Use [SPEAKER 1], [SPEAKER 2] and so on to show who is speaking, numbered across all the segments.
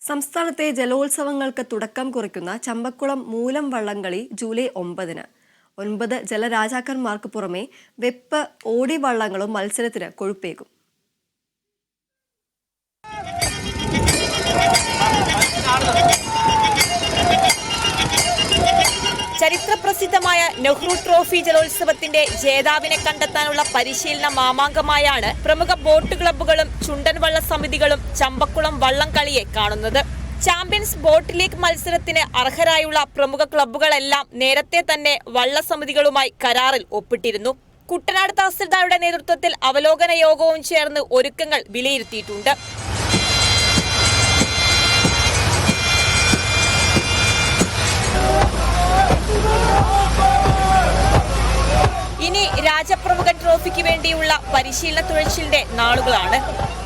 [SPEAKER 1] സംസ്ഥാനത്തെ ജലോത്സവങ്ങൾക്ക് തുടക്കം കുറിക്കുന്ന ചമ്പക്കുളം മൂലം വള്ളംകളി ജൂലൈ ഒമ്പതിന്. ഒൻപത് ജലരാജാക്കന്മാർക്ക് പുറമെ വെപ്പ് ഓടി വള്ളങ്ങളും മത്സരത്തിന് കൊഴുപ്പേകും.
[SPEAKER 2] ചരിത്രപ്രസിദ്ധമായ നെഹ്റു ട്രോഫി ജലോത്സവത്തിന്റെ ജേതാവിനെ കണ്ടെത്താനുള്ള പരിശീലന മാമാങ്കമായാണ് പ്രമുഖ ബോട്ട് ക്ലബ്ബുകളും ചുണ്ടൻ വള്ള സമിതികളും ചമ്പക്കുളം വള്ളം കളിയെ കാണുന്നത്. ചാമ്പ്യൻസ് ബോട്ട് ലീഗ് മത്സരത്തിന് അർഹരായുള്ള പ്രമുഖ ക്ലബ്ബുകളെല്ലാം നേരത്തെ തന്നെ വള്ള സമിതികളുമായി കരാറിൽ ഒപ്പിട്ടിരുന്നു. കുട്ടനാട് തഹസിൽദാരുടെ നേതൃത്വത്തിൽ അവലോകന യോഗവും ചേർന്ന് ഒരുക്കങ്ങൾ വിലയിരുത്തിയിട്ടുണ്ട്. ഇനി രാജപ്രമുഖൻ ട്രോഫിക്ക് വേണ്ടിയുള്ള പരിശീലന തുഴച്ചിലിന്റെ നാളുകളാണ്.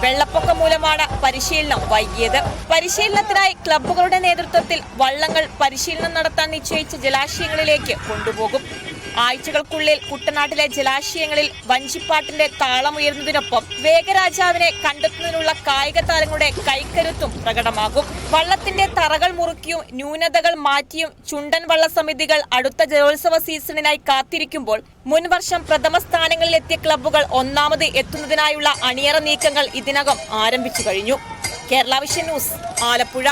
[SPEAKER 2] വെള്ളപ്പൊക്കം മൂലമാണ് പരിശീലനം വൈകിയത്. പരിശീലനത്തിനായി ക്ലബ്ബുകളുടെ നേതൃത്വത്തിൽ വള്ളങ്ങൾ പരിശീലനം നടത്താൻ നിശ്ചയിച്ച ജലാശയങ്ങളിലേക്ക് കൊണ്ടുപോകും. ആഴ്ചകൾക്കുള്ളിൽ കുട്ടനാട്ടിലെ ജലാശയങ്ങളിൽ വഞ്ചിപ്പാട്ടിന്റെ താളമുയരുന്നതിനൊപ്പം വേഗരാജാവിനെ കണ്ടെത്തുന്നതിനുള്ള കായിക താരങ്ങളുടെ കൈക്കരുത്തും പ്രകടമാകും. വള്ളത്തിന്റെ തറകൾ മുറുക്കിയും ന്യൂനതകൾ മാറ്റിയും ചുണ്ടൻ വള്ള സമിതികൾ അടുത്ത ജലോത്സവ സീസണിനായി കാത്തിരിക്കുമ്പോൾ മുൻവർഷം പ്രഥമ സ്ഥാനങ്ങളിലെത്തിയ ക്ലബ്ബുകൾ ഒന്നാമത് എത്തുന്നതിനായുള്ള അണിയറ നീക്കങ്ങൾ ഇതിനകം ആരംഭിച്ചു കഴിഞ്ഞു. കേരള വിഷൻ ന്യൂസ് ആലപ്പുഴ.